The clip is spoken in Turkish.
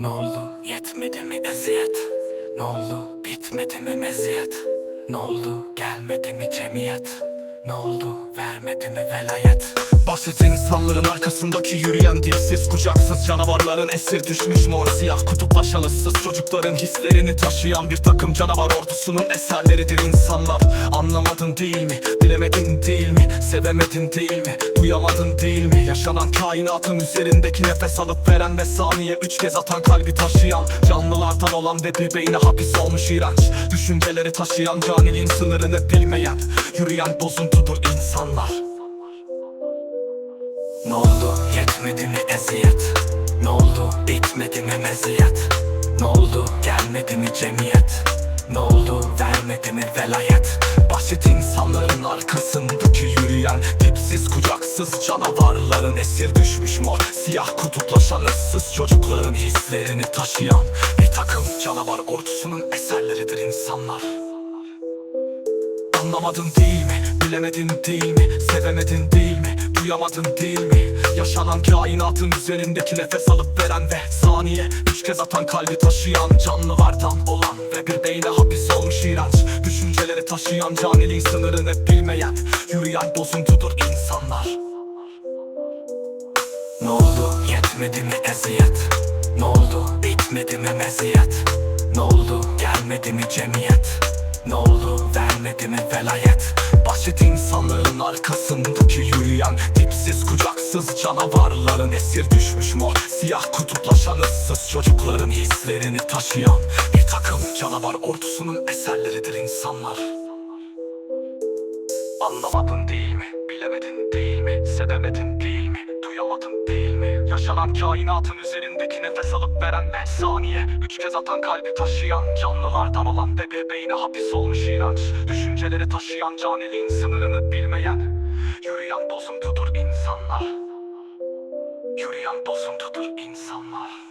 Ne oldu? Yetmedi mi eziyet? Ne oldu? Bitmedi mi meziyet? Ne oldu? Gelmedi mi cemiyet? Ne oldu? Vermedi mi velayet? Basit insanların arkasındaki yürüyen dilsiz kucaksız canavarların esir düşmüş mor siyah kutuplaşan ıssız çocukların hislerini taşıyan bir takım canavar ordusunun eserleridir insanlar Anlamadın değil mi? Bilemedin değil mi? Sevemedin değil mi? Duyamadın değil mi? Yaşanan kainatın üzerindeki nefes alıp veren ve saniye üç kez atan kalbi taşıyan Canlılardan olan ve bir beyne hapis olmuş iğrenç Düşünceleri taşıyan caniliğin sınırını bilmeyen Yürüyen bozuntudur insanlar Ne oldu? Yetmedi mi eziyet? Ne oldu? Bitmedi mi meziyet? Ne oldu? Gelmedi mi cemiyet? Ne oldu? Vermedi mi velayet? Basit insanların arkasındaki yürüyen Dipsiz kucaksız canavarların esir düşmüş mor Siyah kutuplaşan ıssız çocukların hislerini taşıyan Bir takım canavar ordusunun eserleridir insanlar Anlamadın değil mi? Bilemedin değil mi? Sevemedin değil mi? Duyamadın değil mi? Yaşanan kainatın üzerindeki nefes alıp veren ve saniye Üç kez atan kalbi taşıyan canlılardan olan Ve bir beyne hapis olmuş iğrenç Düşünceleri taşıyan caniliğin sınırını bilmeyen Yürüyen bozuntudur insanlar Ne oldu? Yetmedi mi eziyet? Ne oldu? Bitmedi mi meziyet? Ne oldu? Gelmedi mi cemiyet? Ne oldu? Vermedi mi velayet? Basit insanların arkasındaki yürüyen Dipsiz kucaksız canavarların esir düşmüş mor Siyah kutuplaşan ıssız çocukların hislerini taşıyan Bir takım canavar ordusunun eserleridir insanlar Anlamadın değil mi? Bilemedin değil mi? Sevemedin Yaşanan kainatın üzerindeki nefes alıp veren ve saniye Üç kez atan kalbi taşıyan Canlılardan olan ve bebeğine hapis olmuş iğrenç Düşünceleri taşıyan caniliğin sınırını bilmeyen Yürüyen bozuntudur insanlar. Yürüyen bozuntudur insanlar